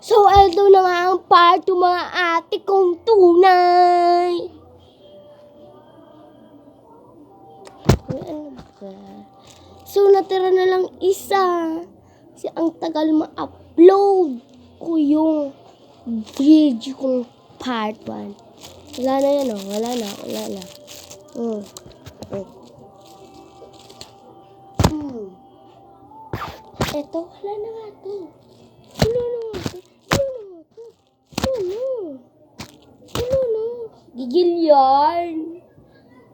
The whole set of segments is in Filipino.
So, ito na nga ang part mga ate kong tunay. Ay, ano? So, natira na lang isa. Kasi ang tagal ma-upload ko yung video kong part 1. Wala na yan, oh. Wala na, wala na. Hmm. Hmm. Eto, wala na nga to. Wala na nga to. Wala na nga to. Na. Wala na. Gigil yan.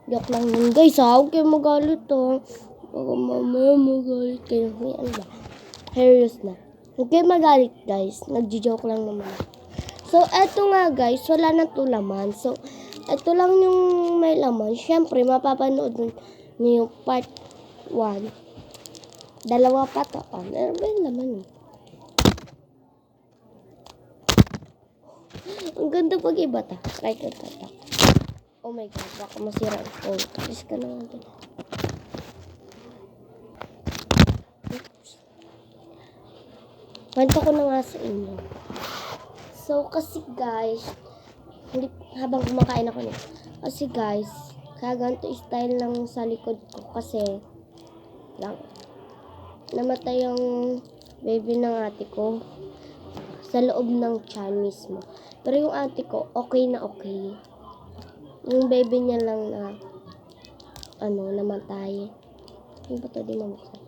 Joke lang yun guys ha. Huwag kayo magalit ha. Baka mamaya magalit kayo. May ano ba? Serious na. Huwag kayo magalit guys. Nagjo-joke lang naman. So, eto nga guys. Wala na to laman. So, eto lang yung may laman. Siyempre, mapapanood niyo yung part 1. Dalawa pa to. Oh, meron ba yung laman eh? Ang ganda pag iba ta. Try ko ta. ta. Oh my god, baka masira ang phone. Alis ka na nga dun. Oops. Kwento ko na nga sa inyo. So, kasi guys, hindi, habang kumakain ako nito. Kasi guys, kaya ganito style lang sa likod ko. Kasi, lang, namatay yung baby ng ate ko sa loob ng tiyan mismo. Pero yung ate ko, okay na okay. Yung baby niya lang na, ano, namatay. Ano ba ito? Di mabuksan.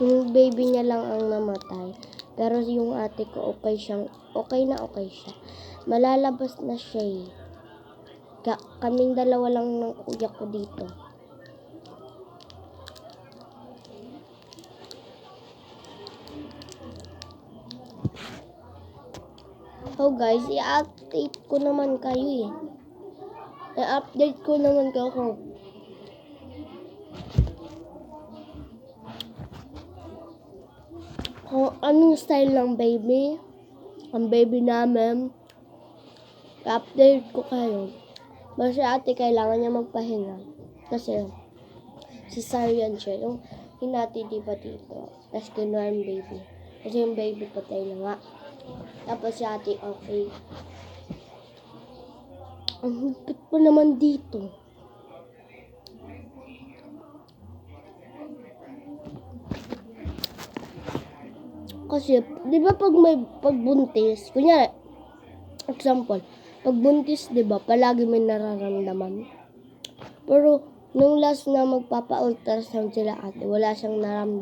Yung baby niya lang ang namatay. Pero yung ate ko, okay siyang, okay na okay siya. Malalabas na siya eh. Ka- kaming dalawa lang ng kuya ko dito. So guys, i-update ko naman kayo eh. I-update ko naman kayo kung anong style ng baby. Ang baby namin. I-update ko kayo. Kasi ate, kailangan niya magpahinga. Kasi, cesarean siya. Yung hinati di ba dito. Tapos kinuha baby. Kasi yung baby patay na nga. Tapos si ate, okay. Ang higpit pa naman dito. Kasi, di ba pag may pagbuntis, kunya, example, pag buntis, di ba, palagi may nararamdaman. Pero, nung last na magpapa-ultrasound sila ate, wala siyang naramdaman.